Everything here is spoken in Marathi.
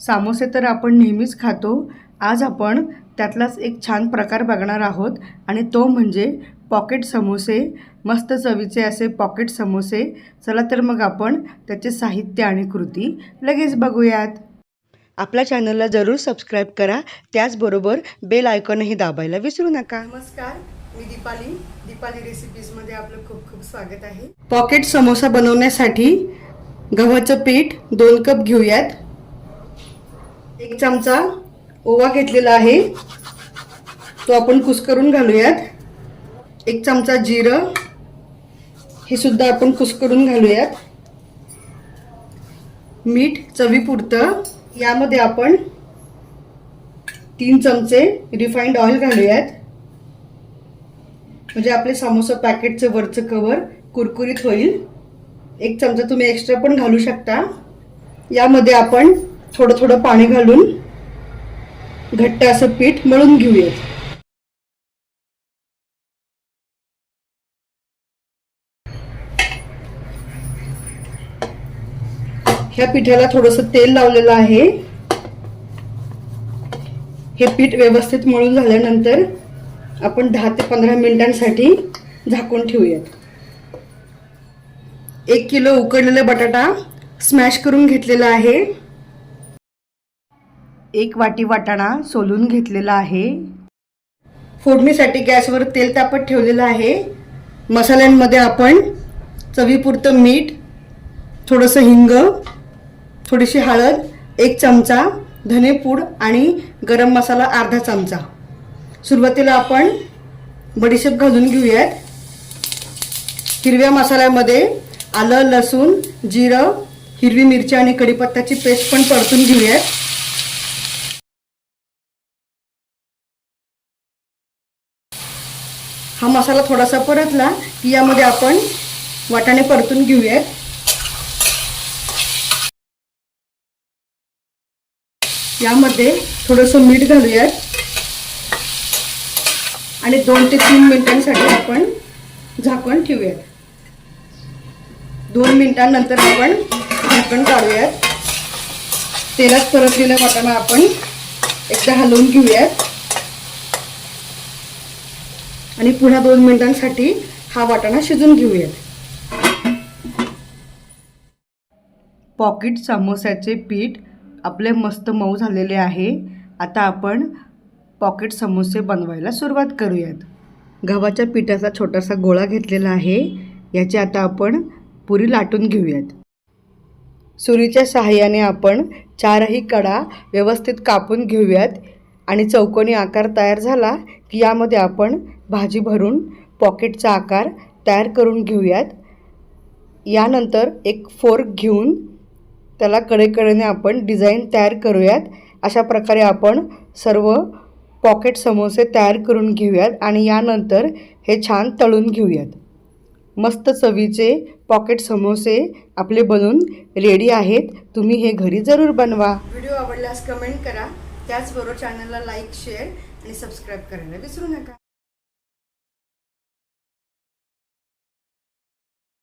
सामोसे तर आपण नेहमीच खातो. आज आपण त्यातलाच एक छान प्रकार बघणार आहोत आणि तो म्हणजे पॉकेट समोसे. मस्त चवीचे असे पॉकेट समोसे. चला तर मग आपण त्याचे साहित्य आणि कृती लगेच बघूयात. आपल्या चॅनलला जरूर सबस्क्राईब करा. त्याचबरोबर बेल आयकॉनही दाबायला विसरू नका. नमस्कार मी दीपाली. दीपाली रेसिपीजमध्ये आपलं खूप खूप स्वागत आहे. पॉकेट समोसा बनवण्यासाठी गव्हाचं पीठ दोन कप घेऊयात. एक चमचा ओवा घेतलेला आहे. तो आपण कुस्करून घालूयात. एक चमचा जिरं. हे सुद्धा आपण कुस्करून घालूयात. मीठ चवीपुरतं. यामध्ये आपण तीन चमचे रिफाईंड ऑइल घालूयात. म्हणजे आपले समोसा पॅकेटचं वरचं कवर कुरकुरीत होईल. एक चमचा तुम्ही एक्स्ट्रा पण घालू शकता. यामध्ये आपण थोडं थोडं पाणी घालून घट्ट असं पीठ मळून घेऊयात. ह्या पिठाला थोडंसं तेल लावलेलं आहे. हे पीठ व्यवस्थित मळून झाल्यानंतर आपण दहा ते पंधरा मिनिटांसाठी झाकून ठेवूयात. एक किलो उकडलेला बटाटा स्मॅश करून घेतलेला आहे. एक वाटी वाटाणा सोलून घेतलेला आहे. फोडणीसाठी गॅसवर तेल तापत ठेवलेलं आहे. मसाल्यांमध्ये आपण चवीपुरतं मीठ थोडंसं हिंग थोडीशी हळद एक चमचा धनेपूड आणि गरम मसाला अर्धा चमचा. सुरुवातीला आपण बडीशेप घालून घेऊयात. हिरव्या मसाल्यामध्ये आलं लसूण जिरं हिरवी मिरची आणि कढीपत्त्याची पेस्ट पण परतून घेऊयात. हा मसाला थोडासा परतला की यामध्ये आपण वाटाणे परतून घेऊयात. यामध्ये थोडंसं मीठ घालूयात. आणि दोन ते तीन मिनिटांसाठी आपण झाकण ठेवूयात. दोन मिनिटांनंतर आपण झाकण काढूयात. तेलात परतलेला वाटाणा आपण एकदा हलवून घेऊयात. आणि पुन्हा दोन मिनिटांसाठी हा वाटाणा शिजून घेऊयात. पॉकेट समोस्याचे पीठ आपले मस्त मऊ झालेले आहे. आता आपण पॉकेट समोसे बनवायला सुरुवात करूयात. गव्हाच्या पिठाचा छोटासा गोळा घेतलेला आहे. याची आता आपण पुरी लाटून घेऊयात. सुरीच्या सहाय्याने आपण चारही कडा व्यवस्थित कापून घेऊयात आणि चौकोनी आकार तयार झाला की यामध्ये आपण भाजी भरून पॉकेटचा आकार तयार करून घेऊयात. यानंतर एक फोर्क घेऊन त्याला कडेकडेने आपण डिझाईन तयार करूयात. अशा प्रकारे आपण सर्व पॉकेट समोसे तयार करून घेऊयात आणि यानंतर हे छान तळून घेऊयात. मस्त चवीचे पॉकेट समोसे आपले बनून रेडी आहेत. तुम्ही हे घरी जरूर बनवा. व्हिडिओ आवडल्यास कमेंट करा. त्याचबरोबर चॅनलला लाईक शेअर आणि सबस्क्राईब करायला विसरू नका.